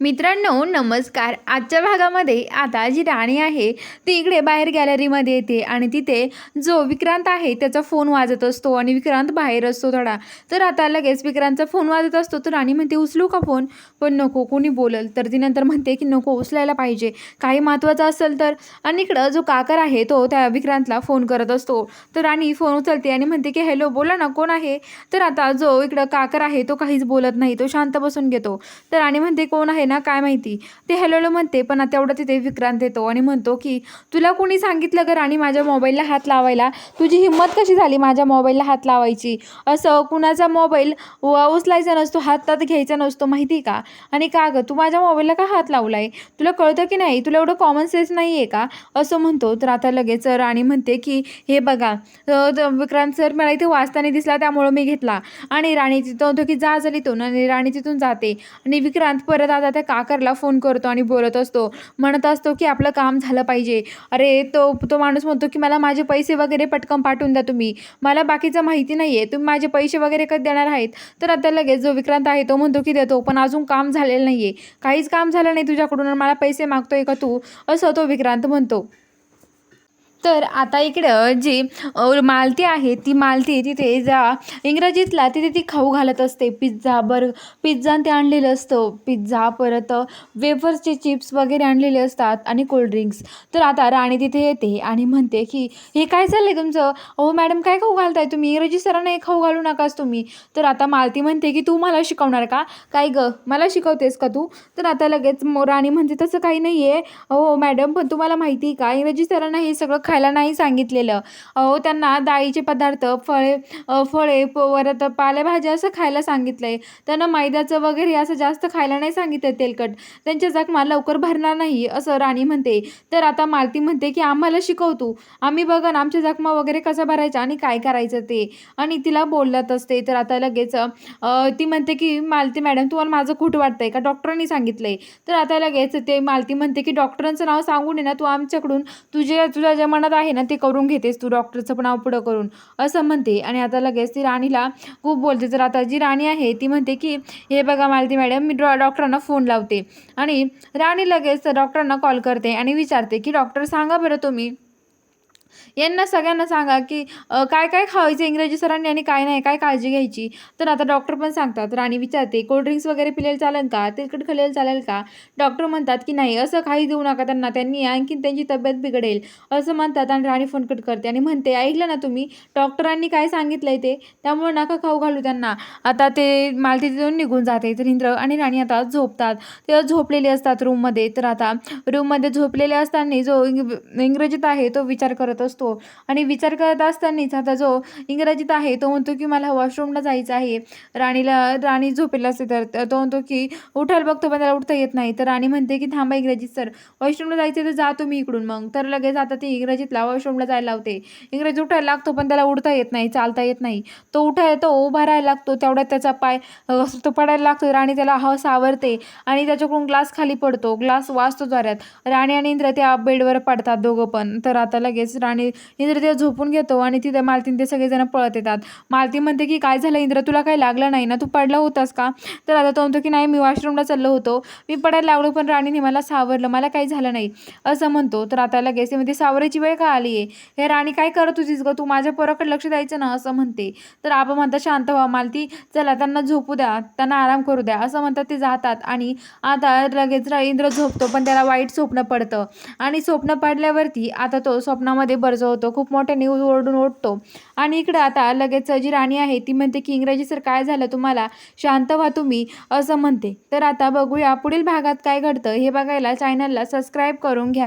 मित्रांनो नमस्कार. आजच्या भागामध्ये आता जी राणी आहे ती इकडे बाहेर गॅलरीमध्ये येते आणि तिथे जो विक्रांत आहे त्याचा फोन वाजत असतो आणि विक्रांत बाहेर असतो थोडा. तर आता लगेच विक्रांतचा फोन वाजत असतो तर राणी म्हणते उचलू का फोन पण नको कोणी बोलल. तर ती नंतर म्हणते की नको उचलायला पाहिजे. काही महत्त्वाचं असेल तर. आणि इकडं जो काकर आहे तो त्या विक्रांतला फोन करत असतो. तर राणी फोन उचलते आणि म्हणते की हॅलो बोला ना कोण आहे? तर आता जो इकडं काकर आहे तो काहीच बोलत नाही. तो शांत बसून घेतो. तर राणी म्हणते कोण आहे? ना काय माहिती? ते हॅलोलो म्हणते पण आता एवढं तिथे विक्रांत येतो आणि म्हणतो की तुला कोणी सांगितलं का राणी माझ्या मोबाईलला हात लावायला? तुझी हिंमत कशी झाली माझ्या मोबाईलला हात लावायची? असं कुणाचा मोबाईल उचलायचा नसतो हातात घ्यायचा नसतो माहिती का? आणि का गं तू माझ्या मोबाईलला का हात लावलाय? तुला कळतं की नाही? तुला एवढं कॉमन सेन्स नाही आहे का? असं म्हणतो. तर आता लगेच राणी म्हणते की हे बघा विक्रांत सर मला इथे वाचताना दिसला त्यामुळं मी घेतला. आणि राणी तिथं म्हणतो की जा जर इथून आणि राणी तिथून जाते. आणि विक्रांत परत आता त्या काकरला फोन करतो आणि बोलत असतो. म्हणत असतो की आपलं काम झालं पाहिजे. अरे तो तो माणूस म्हणतो की मला माझे पैसे वगैरे पटकन पाठवून द्या तुम्ही. मला बाकीचं माहिती नाही आहे तुम्ही माझे पैसे वगैरे कधी देणार आहेत? तर आता लगेच जो विक्रांत आहे तो म्हणतो की देतो पण अजून काम झालेलं नाही आहे काहीच काम झालं नाही तुझ्याकडून मला पैसे मागतोय का तू? असं तो विक्रांत म्हणतो. तर आता इकडं जी मालती आहे ती मालती तिथे जा इंग्रजीतला तिथे ती खाऊ घालत असते. पिझ्झा बर पिझ्झा ते आणलेलं असतं. पिझ्झा परत वेफर्सचे चिप्स वगैरे आणलेले असतात आणि कोल्ड्रिंक्स तर आता राणी तिथे येते आणि म्हणते की हे काय चाललं आहे तुमचं? अहो मॅडम काय खाऊ घालताय तुम्ही? इंग्रजी सरांना हे खाऊ घालू नकाच तुम्ही. तर आता मालती म्हणते की तू मला शिकवणार का? काय ग? मला शिकवतेस का तू? तर आता लगेच राणी म्हणते तसं काही नाही आहे अहो मॅडम पण तुम्हाला माहिती आहे का? इंग्रजी सरांना हे सगळं खायला नाही सांगितलेलं. अहो त्यांना डाळीचे पदार्थ फळे फळे परत पालेभाज्या असं खायला सांगितलं आहे त्यांना मैद्याचं वगैरे असं जास्त खायला नाही सांगितलं तेलकट. त्यांच्या जखमा लवकर भरणार नाही असं राणी म्हणते. तर आता मालती म्हणते की आम्हाला शिकवतो आम्ही बघा ना आमच्या जखमा वगैरे कसं भरायचा आणि काय करायचं ते. आणि तिला बोलत असते. तर आता लगेच ती म्हणते की मालती मॅडम तुम्हाला माझं खोटं वाटतंय का? डॉक्टरांनी सांगितलंय. तर आता लगेच ते मालती म्हणते की डॉक्टरांचं नाव सांगून ये ना तू आमच्याकडून. तुझे तुझ्या ज्या मनात आहे ना ते करून घेतेस तू डॉक्टरचं पण नाव पुढं करून. असं म्हणते. आणि आता लगेच ती राणीला खूप बोलते. तर आता जी राणी आहे ती म्हणते की हे बघा मालती मॅडम मी डॉ डॉक्टरांना फोन लावते. आणि राणी लगेच डॉक्टरांना कॉल करते आणि विचारते की डॉक्टर सांगा बरं तुम्ही यांना सगळ्यांना सांगा की काय काय खावायचं इंग्रजी सरांनी आणि काय नाही काय काळजी घ्यायची? तर आता डॉक्टर पण सांगतात राणी विचारते कोल्ड्रिंक्स वगैरे पिलेलं चालेल का? तेलकट खाल्लेलं चालेल का? डॉक्टर म्हणतात की नाही असं काही देऊ नका त्यांना त्यांनी आणखीन त्यांची तब्येत बिघडेल. असं म्हणतात आणि राणी फोन कट करते आणि म्हणते ऐकलं ना तुम्ही डॉक्टरांनी काय सांगितलंय ते? त्यामुळे नका खाऊ घालू त्यांना. आता ते मालती तिथून निघून जाते तर इंद्र आणि राणी आता झोपतात. ते झोपलेले असतात रूममध्ये तर आता रूममध्ये झोपलेले असताना जो इंग इंग्रजीत आहे तो विचार करत असतो. आणि विचार करत असतानाच आता जो इंग्रजीत आहे तो म्हणतो की मला वॉशरूमला जायचं आहे. राणीला राणी झोपेला असते तर तो म्हणतो की उठायला बघतो पण त्याला उठता येत नाही. तर राणी म्हणते की थांबा इंग्रजीत सर. वॉशरूमला जायचं तर जा तुम्ही इकडून मग. तर लगेच आता ती इंग्रजीतला वॉशरूमला जायला लावते. इंग्रजी उठायला लागतो पण त्याला उठता येत नाही चालता येत नाही. तो उठाय तो उभा राहायला लागतो तेवढ्यात त्याचा पाय तो पडायला लागतो राणी त्याला हवा सावरते आणि त्याच्याकडून ग्लास खाली पडतो. ग्लास वाजतो जोऱ्यात राणी आणि इंद्र त्या बेडवर पडतात दोघं पण. तर आता लगेच आणि इंद्र ते झोपून घेतो आणि तिथे मालतीन ते सगळेजण पळत येतात. मालती म्हणते की काय झालं इंद्र? तुला काही लागलं नाही ना? तू पडला होतास का? तर आता तो म्हणतो की नाही मी वॉशरूमला चाललो होतो. मी पडायला लागलो पण राणीने मला सावरलं. मला काही झालं नाही. असं म्हणतो. तर आता लगेच मध्ये सावरायची वेळ का आली आहे हे राणी काय करत होतीस ग? तू माझ्या पोराकडे लक्ष द्यायचं ना? असं म्हणते. तर आपण म्हणता शांत व्हा मालती. चला त्यांना झोपू द्या. त्यांना आराम करू द्या. असं म्हणतात ते जातात आणि आता लगेच इंद्र झोपतो पण त्याला वाईट स्वप्न पडतं. आणि स्वप्न पडल्यावरती आता तो स्वप्नामध्ये बरजवतो खूप न्यूज ओरडून ओढतो आणि इकडं आता लगेच जी राणी आहे ती म्हणते की इंग्रजी सर काय झालं तुम्हाला? शांत व्हा तुम्ही असं म्हणते. तर आता बघूया पुढील भागात काय घडतं. हे बघायला चॅनलला सबस्क्राईब करून घ्या.